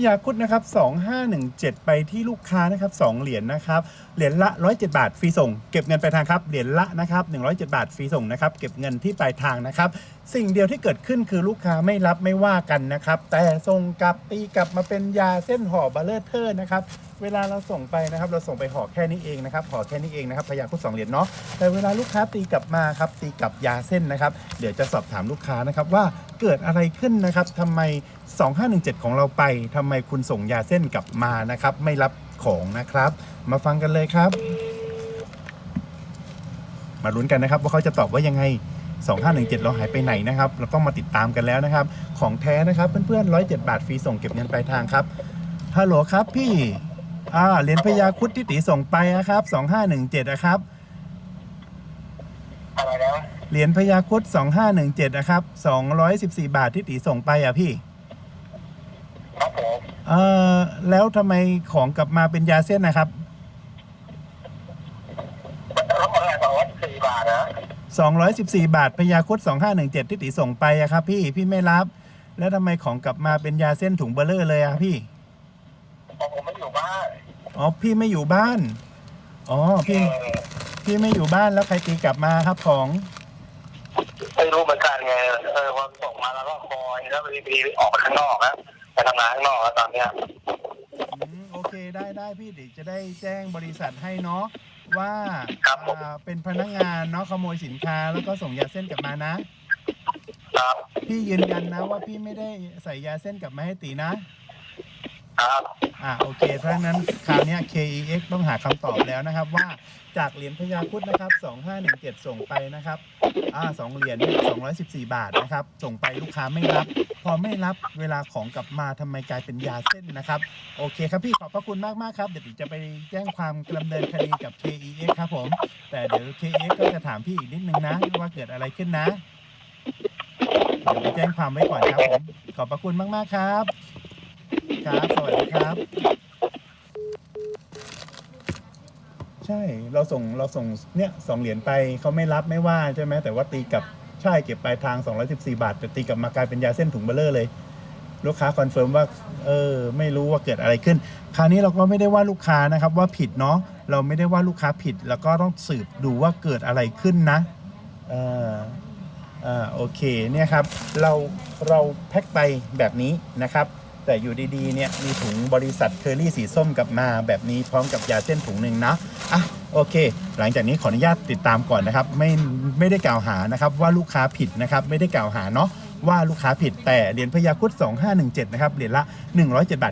ยาคุดนะครับ 2517 ไปที่ลูกค้านะครับ 2 เหรียญนะครับ เหรียญละ 107 บาทฟรีส่ง เก็บเงินปลายทางครับ เหรียญละนะครับ 107 บาทฟรีส่งนะครับ เก็บเงินที่ปลายทางนะครับสิ่งเดียวที่เกิดขึ้นคือลูกค้าไม่รับไม่ว่ากันนะครับ แต่ส่งกลับตีกลับมาเป็นยาเส้นห่อบาเลอร์เทอร์นะครับเวลาเราส่งไปนะครับ เราส่งไปห่อแค่นี้เองนะครับห่อแค่นี้เองนะครับพยาคุด2เหรียญเนาะแต่เวลาลูกค้าตีกลับมาครับตีกลับยาเส้นนะครับ เดี๋ยวจะสอบถามลูกค้านะครับว่าเกิดอะไรขึ้นนะครับทำไม 2517 ของเราไปทำไมคุณส่งยาเส้นกลับมานะครับ ไม่รับของนะครับ มาฟังกันเลยครับ มาลุ้นกันนะครับว่าเขาจะตอบว่ายังไง 2517 เราหายไปไหนนะครับเราต้องมาติดตามกันแล้วนะครับ ของแท้นะครับเพื่อนๆ 107 บาทฟรีส่งเก็บเงินปลายทางครับ ฮัลโหลครับพี่อ่าเหรียญพญาครุดที่ตีส่งไปนะครับ 2517นะครับ อะไรนะเหรียญพญาครุด2517นะครับ 214 บาทที่ตีส่งไปอะพี่ ครับผม เอ่อ แล้วทำไมของกลับมาเป็นยาเส้นนะครับ แล้วหมดอะไรสองร้อยสี่บาทนะ 214 บาทพญาครุด2517 ที่ตีส่งไปอะครับ พี่พี่ไม่รับ แล้วทำไมของกลับมาเป็นยาเส้นถุงเบลเลอร์เลยอะพี่ผมผมไม่อยู่บ้านอ๋อพี่ไม่อยู่บ้านอ๋อพี่พี่ไม่อยู่บ้านแล้วใครตีกลับมาครับของ ไม่รู้เหมือนกันไงเออพอส่งมาแล้วก็คอยแล้วบางทีออกไปข้างนอกนะไปทำงานข้างนอกแล้วตอนเนี้ย อืมโอเคได้ได้พี่เดี๋ยวจะได้แจ้งบริษัทให้เนาะ ว่าอ่าเป็นพนักงานเนาะขโมยสินค้าแล้วก็ส่งยาเส้นกลับมานะ ครับ พี่ยืนยันนะว่าพี่ไม่ได้ใส่ยาเส้นกลับมาให้ตีนะ ครับ อ่าโอเค เพราะฉะนั้นคราวเนี้ย KEX ต้องหาคำตอบแล้วนะครับ ว่าจากเหรียญพญาครุดนะครับ 2517 ส่งไปนะครับ อ่าสองเหรียญเนี่ย214 บาทนะครับ ส่งไปลูกค้าไม่รับ พอไม่รับเวลาของกลับมาทำไมกลายเป็นยาเส้นนะครับ โอเคครับพี่ขอบพระคุณมากมากๆครับ เดี๋ยวจะไปแจ้งความดำเนินคดีกับ KEX ครับผม แต่เดี๋ยว KEX ก็จะถามพี่อีกนิดนึงนะว่าเกิดอะไรขึ้นนะ เดี๋ยวไปแจ้งความไว้ก่อนครับผม ขอบพระคุณมากๆครับ ครับ สวัสดีครับ ใช่เราส่งเราส่งเนี่ยสองเหรียญไปเขาไม่รับไม่ว่าใช่ไหมแต่ว่าตีกลับใช่เก็บปลายทาง 214 บาท แต่ตีกลับมากลายเป็นยาเส้นถุงเบลเลอร์เลย ลูกค้าคอนเฟิร์มว่าเออไม่รู้ว่าเกิดอะไรขึ้น คราวนี้เราก็ไม่ได้ว่าลูกค้านะครับว่าผิดเนาะเราไม่ได้ว่าลูกค้าผิด แล้วก็ต้องสืบดูว่าเกิดอะไรขึ้นนะเอออ่าโอเคเนี่ยครับเราเราแพ็คไปแบบนี้นะครับ แต่อยู่ดีๆเนี่ยมีถุงบริษัทเคอรี่สีส้มกลับมา แบบนี้พร้อมกับยาเส้นถุงหนึ่งนะอะโอเค หลังจากนี้ขออนุญาตติดตามก่อนนะครับ ไม่ไม่ได้กล่าวหานะครับว่าลูกค้าผิดนะครับไม่ได้กล่าวหาเนาะว่าลูกค้าผิดแต่เหรียญพยาครุด2517นะครับเหรียญละ 107 บาท